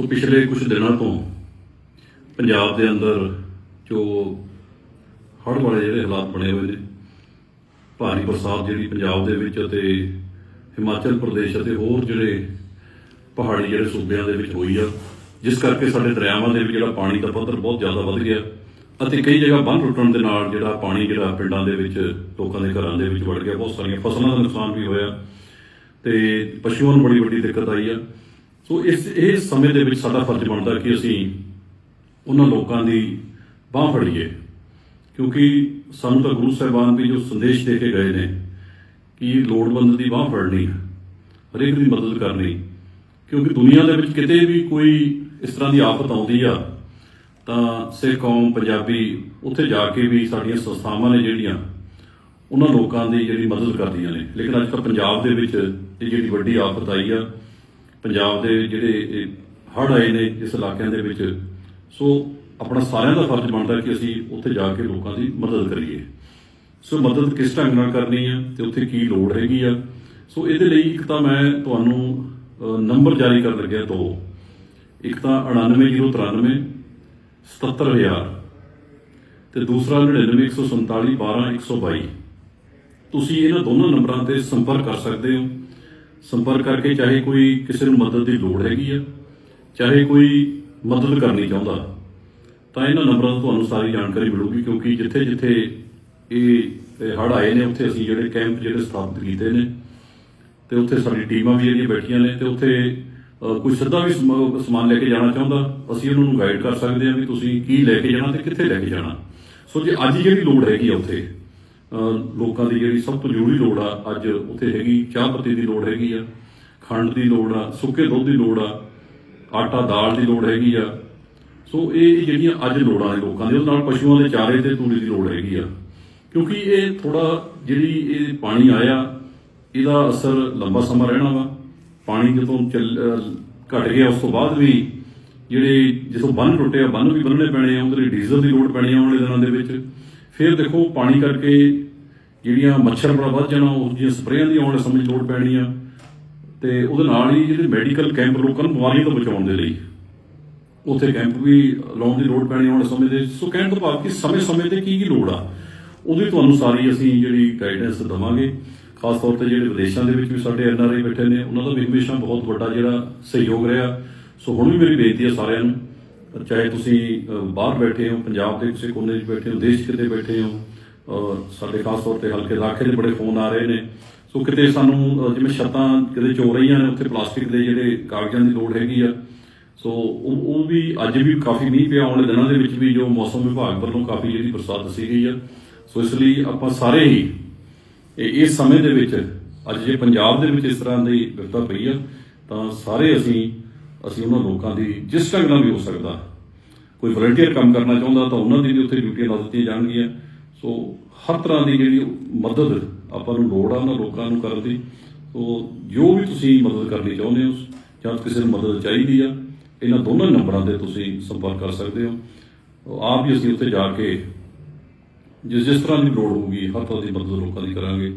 ਸੋ ਪਿਛਲੇ ਕੁਝ ਦਿਨਾਂ ਤੋਂ ਪੰਜਾਬ ਦੇ ਅੰਦਰ ਜੋ ਹੜ੍ਹ ਵਾਲੇ ਜਿਹੜੇ ਹਾਲਾਤ ਬਣੇ ਹੋਏ ਨੇ, ਭਾਰੀ ਬਰਸਾਤ ਜਿਹੜੀ ਪੰਜਾਬ ਦੇ ਵਿੱਚ ਅਤੇ ਹਿਮਾਚਲ ਪ੍ਰਦੇਸ਼ ਅਤੇ ਹੋਰ ਜਿਹੜੇ ਪਹਾੜੀ ਜਿਹੜੇ ਸੂਬਿਆਂ ਦੇ ਵਿੱਚ ਹੋਈ ਆ, ਜਿਸ ਕਰਕੇ ਸਾਡੇ ਦਰਿਆਵਾਂ ਦੇ ਵਿੱਚ ਜਿਹੜਾ ਪਾਣੀ ਦਾ ਪੱਧਰ ਬਹੁਤ ਜ਼ਿਆਦਾ ਵੱਧ ਗਿਆ ਅਤੇ ਕਈ ਜਗ੍ਹਾ ਬੰਨ ਟੁੱਟਣ ਦੇ ਨਾਲ ਜਿਹੜਾ ਪਾਣੀ ਜਿਹੜਾ ਪਿੰਡਾਂ ਦੇ ਵਿੱਚ, ਲੋਕਾਂ ਦੇ ਘਰਾਂ ਦੇ ਵਿੱਚ ਵੜ ਗਿਆ, ਬਹੁਤ ਸਾਰੀਆਂ ਫਸਲਾਂ ਦਾ ਨੁਕਸਾਨ ਵੀ ਹੋਇਆ ਤੇ ਪਸ਼ੂਆਂ ਨੂੰ ਬੜੀ ਵੱਡੀ ਦਿੱਕਤ ਆਈ ਆ। ਸੋ ਇਸ, ਇਹ ਸਮੇਂ ਦੇ ਵਿੱਚ ਸਾਡਾ ਫਰਜ਼ ਬਣਦਾ ਕਿ ਅਸੀਂ ਉਹਨਾਂ ਲੋਕਾਂ ਦੀ ਬਾਹ ਫੜੀਏ ਕਿਉਂਕਿ ਸਾਨੂੰ ਤਾਂ ਗੁਰੂ ਸਾਹਿਬਾਨ ਵੀ ਜੋ ਸੰਦੇਸ਼ ਦੇ ਕੇ ਗਏ ਨੇ ਕਿ ਲੋੜਵੰਦ ਦੀ ਬਾਹ ਫੜਨੀ, ਹਰੇਕ ਦੀ ਮਦਦ ਕਰਨੀ, ਕਿਉਂਕਿ ਦੁਨੀਆ ਦੇ ਵਿੱਚ ਕਿਤੇ ਵੀ ਕੋਈ ਇਸ ਤਰ੍ਹਾਂ ਦੀ ਆਫਤ ਆਉਂਦੀ ਆ, ਤਾਂ ਸਿੱਖ ਕੌਮ, ਪੰਜਾਬੀ ਉੱਥੇ ਜਾ ਕੇ ਵੀ ਸਾਡੀਆਂ ਸੰਸਥਾਵਾਂ ਨੇ ਜਿਹੜੀਆਂ ਉਹਨਾਂ ਲੋਕਾਂ ਦੀ ਜਿਹੜੀ ਮਦਦ ਕਰਦੀਆਂ ਨੇ। ਲੇਕਿਨ ਅੱਜ ਤਾਂ ਪੰਜਾਬ ਦੇ ਵਿੱਚ ਇਹ ਜਿਹੜੀ ਵੱਡੀ ਆਫਤ ਆਈ ਆ ਪੰਜਾਬ ਦੇ ਜਿਹੜੇ ਹੜ੍ਹ ਆਏ ਨੇ ਇਸ ਇਲਾਕਿਆਂ ਦੇ ਵਿੱਚ, ਸੋ ਆਪਣਾ ਸਾਰਿਆਂ ਦਾ ਫਰਜ਼ ਬਣਦਾ ਕਿ ਅਸੀਂ ਉੱਥੇ ਜਾ ਕੇ ਲੋਕਾਂ ਦੀ ਮਦਦ ਕਰੀਏ। ਸੋ ਮਦਦ ਕਿਸ ਢੰਗ ਨਾਲ ਕਰਨੀ ਆ ਤੇ ਉੱਥੇ ਕੀ ਲੋੜ ਹੈਗੀ ਆ? ਸੋ ਇਹਦੇ ਲਈ ਇੱਕ ਤਾਂ ਮੈਂ ਤੁਹਾਨੂੰ ਨੰਬਰ ਜਾਰੀ ਕਰਨ ਲੱਗਿਆ ਦੋ। ਇੱਕ ਤਾਂ 99093 77000 ਤੇ ਦੂਸਰਾ 99147 12122 ਤੁਸੀਂ ਇਹਨਾਂ ਦੋਨਾਂ ਨੰਬਰਾਂ ਤੇ ਸੰਪਰਕ ਕਰ ਸਕਦੇ ਹੋ। ਸੰਪਰਕ ਕਰਕੇ ਚਾਹੇ ਕੋਈ ਕਿਸੇ ਨੂੰ ਮਦਦ ਦੀ ਲੋੜ ਹੈਗੀ ਆ, ਚਾਹੇ ਕੋਈ ਮਦਦ ਕਰਨੀ ਚਾਹੁੰਦਾ, ਤਾਂ ਇਹਨਾਂ ਨੰਬਰਾਂ ਤੋਂ ਤੁਹਾਨੂੰ ਸਾਰੀ ਜਾਣਕਾਰੀ ਮਿਲੂਗੀ ਕਿਉਂਕਿ ਜਿੱਥੇ ਜਿੱਥੇ ਇਹ ਇਹ ਹੜ੍ਹ ਆਏ ਨੇ, ਉੱਥੇ ਅਸੀਂ ਜਿਹੜੇ ਕੈਂਪ ਜਿਹੜੇ ਸਥਾਪਿਤ ਕੀਤੇ ਨੇ ਤੇ ਉੱਥੇ ਸਾਡੀ ਟੀਮਾਂ ਵੀ ਜਿਹੜੀਆਂ ਬੈਠੀਆਂ ਨੇ ਤੇ ਉੱਥੇ ਕੋਈ ਸਿੱਧਾ ਵੀ ਸਮਾਨ ਲੈ ਕੇ ਜਾਣਾ ਚਾਹੁੰਦਾ, ਅਸੀਂ ਉਹਨਾਂ ਨੂੰ ਗਾਈਡ ਕਰ ਸਕਦੇ ਹਾਂ ਵੀ ਤੁਸੀਂ ਕੀ ਲੈ ਕੇ ਜਾਣਾ ਤੇ ਕਿੱਥੇ ਲੈ ਕੇ ਜਾਣਾ। ਸੋ ਜੇ ਅੱਜ ਜਿਹੜੀ ਲੋੜ ਹੈਗੀ ਆ ਉੱਥੇ ਲੋਕਾਂ ਦੀ ਜਿਹੜੀ ਸਭ ਤੋਂ ਜ਼ਰੂਰੀ ਲੋੜ ਆ, ਅੱਜ ਉੱਥੇ ਹੈਗੀ, ਚਾਹ ਪੱਤੀ ਦੀ ਲੋੜ ਹੈਗੀ ਆ, ਖੰਡ ਦੀ ਲੋੜ ਆ, ਸੁੱਕੇ ਦੁੱਧ ਦੀ ਲੋੜ ਆ, ਆਟਾ ਦਾਲ ਦੀ ਲੋੜ ਹੈਗੀ ਆ। ਸੋ ਇਹ ਜਿਹੜੀਆਂ ਅੱਜ ਲੋੜਾਂ ਨੇ ਲੋਕਾਂ ਦੇ, ਉਹਦੇ ਨਾਲ ਪਸ਼ੂਆਂ ਦੇ ਚਾਰੇ ਤੇ ਤੂੜੀ ਦੀ ਲੋੜ ਹੈਗੀ ਆ। ਕਿਉਂਕਿ ਇਹ ਥੋੜਾ ਜਿਹੜੀ ਇਹ ਪਾਣੀ ਆਇਆ, ਇਹਦਾ ਅਸਰ ਲੰਬਾ ਸਮਾਂ ਰਹਿਣਾ ਵਾ। ਪਾਣੀ ਜਦੋਂ ਚੱਲ, ਅਹ ਘਟ ਗਿਆ, ਉਸ ਤੋਂ ਬਾਅਦ ਵੀ ਜਿਹੜੇ ਜਿਸੋਂ ਬੰਨ ਟੁੱਟਿਆ ਬੰਨ ਵੀ ਬੰਨਣੇ ਪੈਣੇ ਆ, ਉਹਦੇ ਲਈ ਡੀਜ਼ਲ ਦੀ ਲੋੜ ਪੈਣੀ ਆ ਆਉਣ ਵਾਲੇ ਦਿਨਾਂ ਦੇ ਵਿੱਚ। ਫਿਰ ਦੇਖੋ, ਪਾਣੀ ਕਰਕੇ ਜਿਹੜੀਆਂ ਮੱਛਰ ਬੜਾ ਵੱਧ ਜਾਣਾ, ਉਹ ਜਿਹੜੀਆਂ ਸਪਰੇਆਂ ਦੀ ਆਉਣ ਸਮੇਂ 'ਚ ਲੋੜ ਪੈਣੀ ਆ ਤੇ ਉਹਦੇ ਨਾਲ ਹੀ ਜਿਹੜੇ ਮੈਡੀਕਲ ਕੈਂਪ ਲੋਕਾਂ ਨੂੰ ਬਿਮਾਰੀਆਂ ਤੋਂ ਬਚਾਉਣ ਦੇ ਲਈ ਉੱਥੇ ਕੈਂਪ ਵੀ ਲਾਉਣ ਦੀ ਲੋੜ ਪੈਣੀ ਆਉਣ ਸਮੇਂ ਦੇ। ਸੋ ਕਹਿਣ ਤੋਂ ਭਾਵ ਕਿ ਸਮੇਂ-ਸਮੇਂ ਤੇ ਕੀ ਕੀ ਲੋੜ ਆ? ਉਹਦੀ ਤੁਹਾਨੂੰ ਸਾਰੀ ਅਸੀਂ ਜਿਹੜੀ ਗਾਈਡੈਂਸ ਦਵਾਂਗੇ। ਖਾਸ ਤੌਰ ਤੇ ਜਿਹੜੇ ਵਿਦੇਸ਼ਾਂ ਦੇ ਵਿੱਚ ਵੀ ਸਾਡੇ ਐਨਆਰਆਈ ਬੈਠੇ ਨੇ, ਉਹਨਾਂ ਦਾ ਵੀ ਹਮੇਸ਼ਾ ਬਹੁਤ ਵੱਡਾ ਜਿਹੜਾ ਸਹਿਯੋਗ ਰਿਹਾ। ਸੋ ਹੁਣ ਵੀ ਮੇਰੀ ਬੇਨਤੀ ਹੈ ਸਾਰਿਆਂ ਨੂੰ, ਚਾਹੇ ਤੁਸੀਂ ਬਾਹਰ ਬੈਠੇ ਹੋ, ਪੰਜਾਬ ਦੇ ਕਿਸੇ ਕੋਨੇ 'ਚ ਬੈਠੇ ਹੋ, ਦੇਸ਼ ਕਿਤੇ ਬੈਠੇ ਹੋ ਸਾਡੇ ਖਾਸ ਤੌਰ ਤੇ ਹਲਕੇ ਇਲਾਕੇ ਦੇ ਬੜੇ ਫੋਨ ਆ ਰਹੇ ਨੇ। ਸੋ ਕਿਤੇ ਸਾਨੂੰ ਜਿਵੇਂ ਛੱਤਾਂ ਕਿਤੇ ਚੋ ਰਹੀਆਂ ਨੇ, ਉੱਥੇ ਪਲਾਸਟਿਕ ਦੇ ਜਿਹੜੇ ਕਾਗਜ਼ਾਂ ਦੀ ਲੋੜ ਹੈਗੀ ਆ। ਸੋ ਉਹ ਉਹ ਵੀ ਅੱਜ ਵੀ ਕਾਫੀ ਮੀਂਹ ਪਿਆ, ਆਉਣ ਵਾਲੇ ਦਿਨਾਂ ਦੇ ਵਿੱਚ ਵੀ ਜੋ ਮੌਸਮ ਵਿਭਾਗ ਵੱਲੋਂ ਕਾਫੀ ਜਿਹੜੀ ਬਰਸਾਤ ਦੱਸੀ ਗਈ ਆ। ਸੋ ਇਸ ਲਈ ਆਪਾਂ ਸਾਰੇ ਹੀ ਇਹ, ਇਸ ਸਮੇਂ ਦੇ ਵਿੱਚ, ਅੱਜ ਜੇ ਪੰਜਾਬ ਦੇ ਵਿੱਚ ਇਸ ਤਰ੍ਹਾਂ ਦੀ ਵਿਪਤਾ ਪਈ ਆ, ਤਾਂ ਸਾਰੇ ਅਸੀਂ ਅਸੀਂ ਉਹਨਾਂ ਲੋਕਾਂ ਦੀ ਜਿਸ ਢੰਗ ਨਾਲ ਵੀ ਹੋ ਸਕਦਾ, ਕੋਈ ਵਲੰਟੀਅਰ ਕੰਮ ਕਰਨਾ ਚਾਹੁੰਦਾ ਤਾਂ ਉਹਨਾਂ ਦੀ ਵੀ ਉੱਥੇ ਡਿਊਟੀਆਂ ਲਾ ਦਿੱਤੀਆਂ ਜਾਣਗੀਆਂ। ਸੋ ਹਰ ਤਰ੍ਹਾਂ ਦੀ ਜਿਹੜੀ ਮਦਦ ਆਪਾਂ ਨੂੰ ਲੋੜ ਆ ਉਹਨਾਂ ਲੋਕਾਂ ਨੂੰ ਕਰਨ ਦੀ, ਸੋ ਜੋ ਵੀ ਤੁਸੀਂ ਮਦਦ ਕਰਨੀ ਚਾਹੁੰਦੇ ਹੋ, ਜਾਂ ਕਿਸੇ ਨੂੰ ਮਦਦ ਚਾਹੀਦੀ ਆ, ਇਹਨਾਂ ਦੋਨਾਂ ਨੰਬਰਾਂ ਤੇ ਤੁਸੀਂ ਸੰਪਰਕ ਕਰ ਸਕਦੇ ਹੋ। ਆਪ ਵੀ ਅਸੀਂ ਉੱਥੇ ਜਾ ਕੇ ਜਿਸ ਜਿਸ ਤਰ੍ਹਾਂ ਦੀ ਲੋੜ ਹੋਊਗੀ, ਹਰ ਤਰ੍ਹਾਂ ਦੀ ਮਦਦ ਲੋਕਾਂ ਦੀ ਕਰਾਂਗੇ।